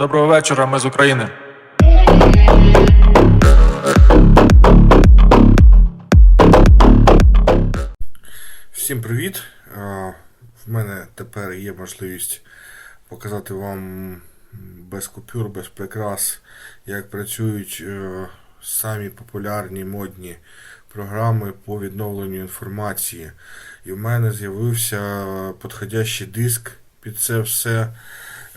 Доброго вечора, ми з України. Всім привіт! В мене тепер є можливість показати вам без купюр, без прикрас, як працюють е, самі популярні модні програми по відновленню інформації. І в мене з'явився підходящий диск під це все.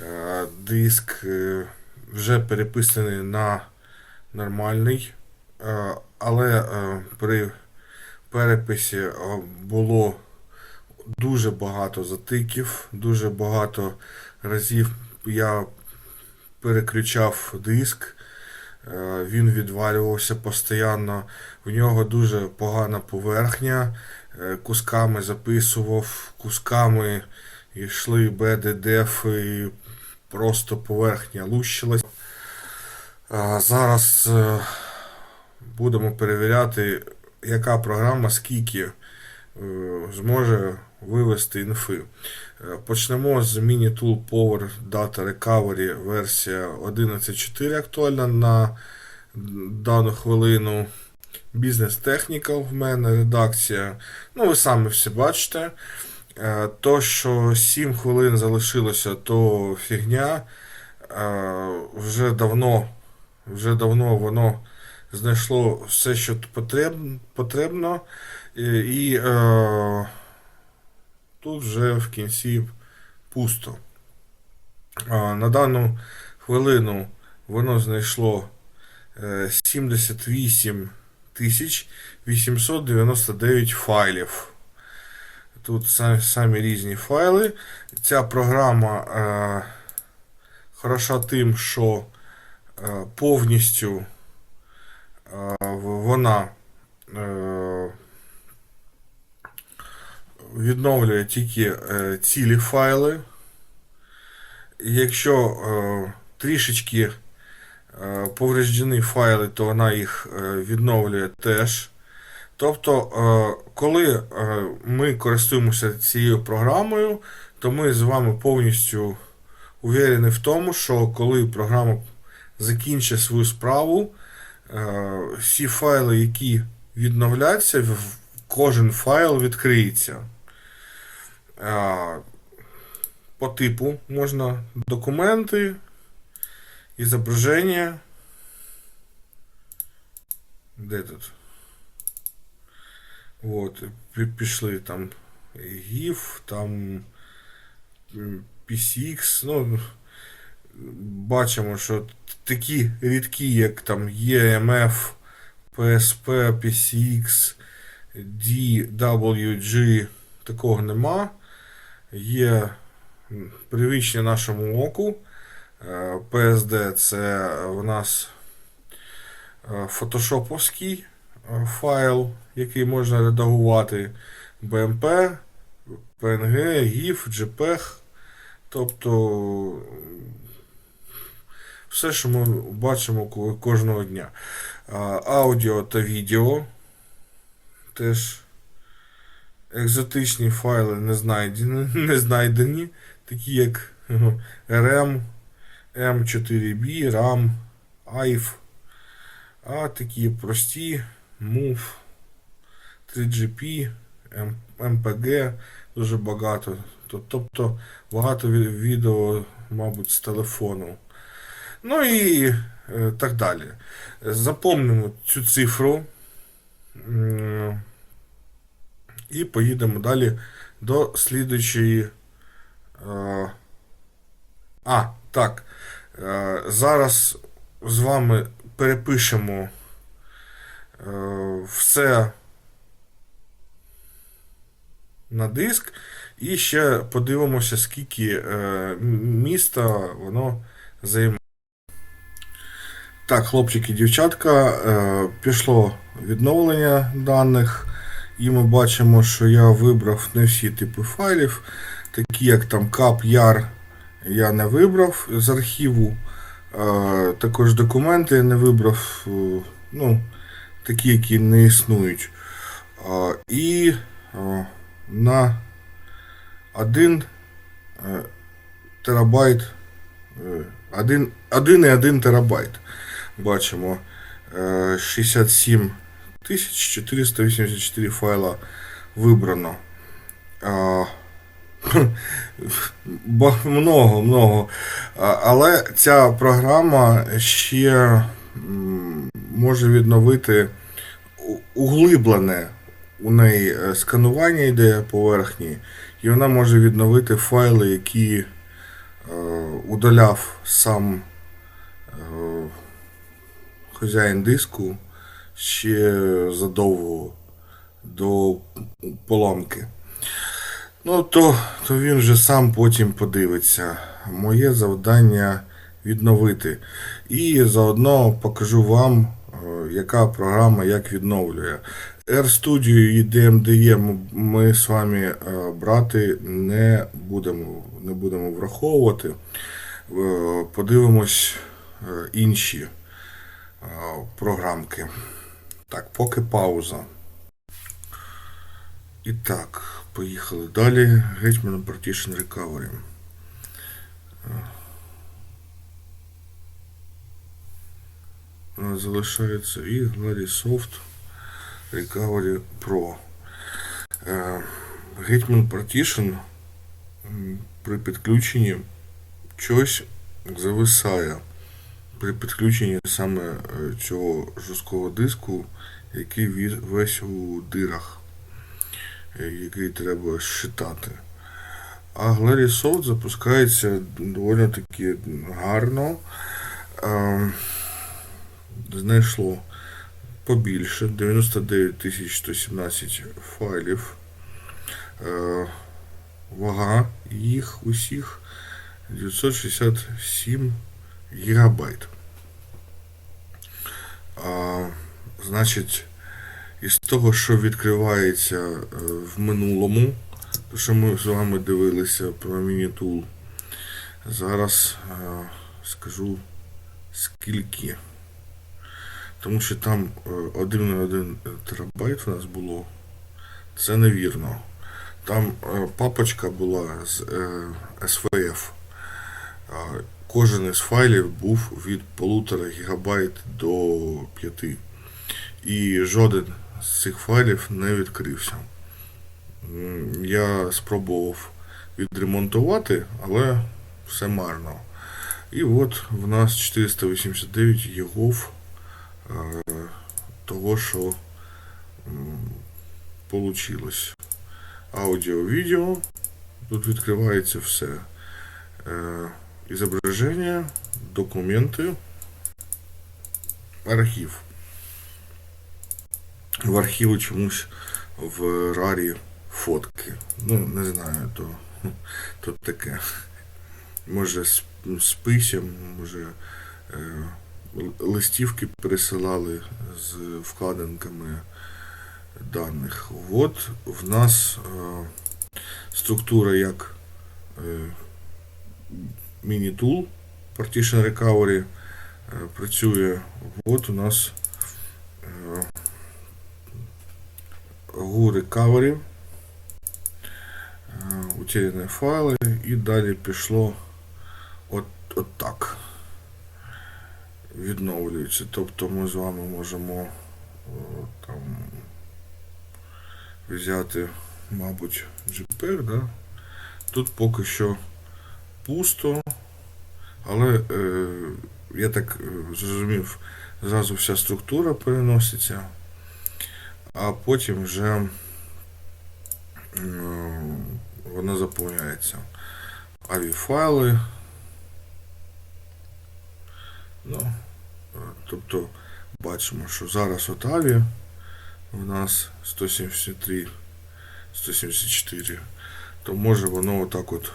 Е, Диск е, вже переписаний на нормальний, е, але при переписі було дуже багато затиків, дуже багато разів я переключав диск, він відвалювався постійно, в нього дуже погана поверхня, кусками записував, кусками йшли БДДФ і просто поверхня лущилась. Зараз е, будемо перевіряти, яка програма скільки е, зможе вивести інфи. Е, Почнемо з Mini-Tool Power Data Recovery версія 11.4 актуальна на дану хвилину. Business Technical в мене редакція. Ну, ви самі все бачите. Е, То, що 7 хвилин залишилося, то фігня. Е, Вже давно, вже давно воно знайшло все, що потрібно. І, е, тут вже в кінці пусто. А, на дану хвилину воно знайшло е, 78 тисяч 899 файлів. Тут самі, різні файли. Ця програма е, хороша тим, що е, повністю е, вона е, відновлює тільки е, цілі файли. Якщо е, трішечки е, повреждені файли, то вона їх е, відновлює теж. Тобто, е, коли е, ми користуємося цією програмою, то ми з вами повністю уверені в тому, що коли програма закінчить свою справу, е, всі файли, які відновляться, кожен файл відкриється. Е, По типу можна документи, ізображення. Де тут? От, пішли там GIF, там PCX, ну, бачимо, що такі рідкі, як там EMF, PSP, PCX, DWG, такого нема. Є привичні нашому оку. Е, PSD це в нас е, фотошоповський файл, який можна редагувати BMP, PNG, GIF, JPEG. Тобто все, що ми бачимо кожного дня. Аудіо та відео. Теж екзотичні файли не знайдені, не знайдені такі як RM, M4B, RAM, IF. А такі прості MOV, 3GP, MPG, дуже багато. Тобто багато відео, мабуть, з телефону. Ну і е, так далі. Запомнимо цю цифру. І поїдемо далі до слідуючої. е, А, так. Е, Зараз з вами перепишемо все на диск. І ще подивимося, скільки е, міста воно займає. Так, хлопчики, і дівчатка, е, пішло відновлення даних, і ми бачимо, що я вибрав не всі типи файлів, такі як там CAP, YAR я не вибрав з архіву. Е, також документи я не вибрав, ну, такі, які не існують. Е, і е, на 1 е, терабайт е, 1, 1,1 терабайт. Бачимо е, 67 484 файла вибрано. Много, много. Але ця програма ще може відновити углиблене у неї е, сканування йде поверхні, і вона може відновити файли, які е, удаляв сам е, хазяїн диску ще задовго до поламки. Ну, то, то він вже сам потім подивиться. Моє завдання відновити. І заодно покажу вам, яка програма як відновлює. RStudio і DMDE ми з вами е, брати не будемо, не будемо враховувати. Е, Подивимось е, інші е, програмки. Так, поки пауза. І так, поїхали далі. Hetman Partition Recovery. У нас залишається і Gladisoft Recovery Pro. Е, Hetman Partition при підключенні щось зависає. При підключенні саме е, цього жорсткого диску, який весь у дирах е, який треба считати. А Glary запускається доволі таки гарно. Знайшло побільше 99 117 файлів. Е, Вага їх усіх 967 гігабайт. Значить, із того, що відкривається е, в минулому, то що ми з вами дивилися про мінітул, зараз е, скажу скільки. Тому що там е, 1,1 терабайт у нас було. Це невірно. Там е, папочка була з е, SVF. Кожен із файлів був від 1,5 гігабайт до 5 і жоден з цих файлів не відкрився. Я спробував відремонтувати, але все марно. І от в нас 489 єгов е, того, що вийшло. Аудіо, відео. Тут відкривається все. Е, Ізображення, документи, архів в архіві чомусь в рарі фотки. Ну, не знаю, то, то таке. Може, з, може, е, листівки пересилали з вкладинками даних. От в нас е, структура як е, міні-тул Partition Recovery е, працює. От у нас е, GU Recovery, е, утеряні файли і далі пішло от, от так. Відновлюється. Тобто ми з вами можемо там взяти, мабуть, GPR, да? Тут поки що пусто, але е, я так е, зрозумів, зразу вся структура переноситься а потім вже м, вона заповняється. Авіфайли. Ну, е, тобто бачимо, що зараз от аві у нас 173, 174, то може воно отак от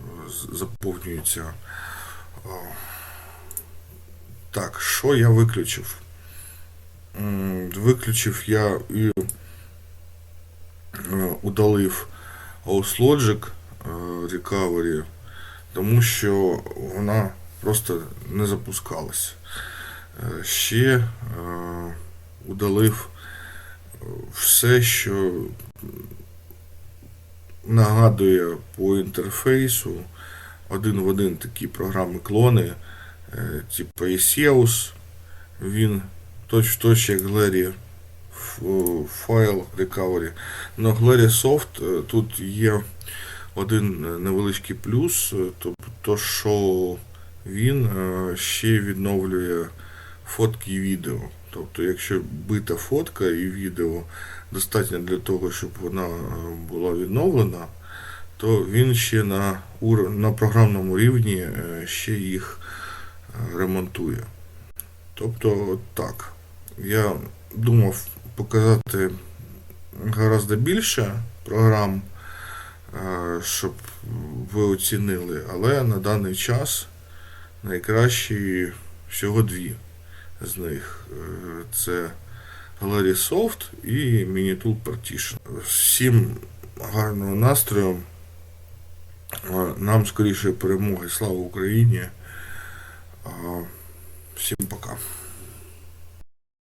е, заповнюється. Так, що я виключив? Виключив я і е, удалив Logic Recovery, тому що вона просто не запускалась. Е, Ще е, удалив е, все, що нагадує по інтерфейсу один в один такі програми клони типу Iseus, він точ точ як ф- файл recovery. Но Glary Soft тут є один невеличкий плюс, тобто, що він е, ще відновлює фотки і відео. Тобто, якщо бита фотка і відео достатньо для того, щоб вона е, була відновлена, то він ще на, на програмному рівні е, ще їх ремонтує. Тобто, так. Я думав показати гораздо більше програм, щоб ви оцінили, але на даний час найкращі всього дві з них. Е, Це Gallery Soft і Minitool Partition. Всім гарного настрою. Е, Нам скоріше перемоги. Слава Україні. Е, Всім пока.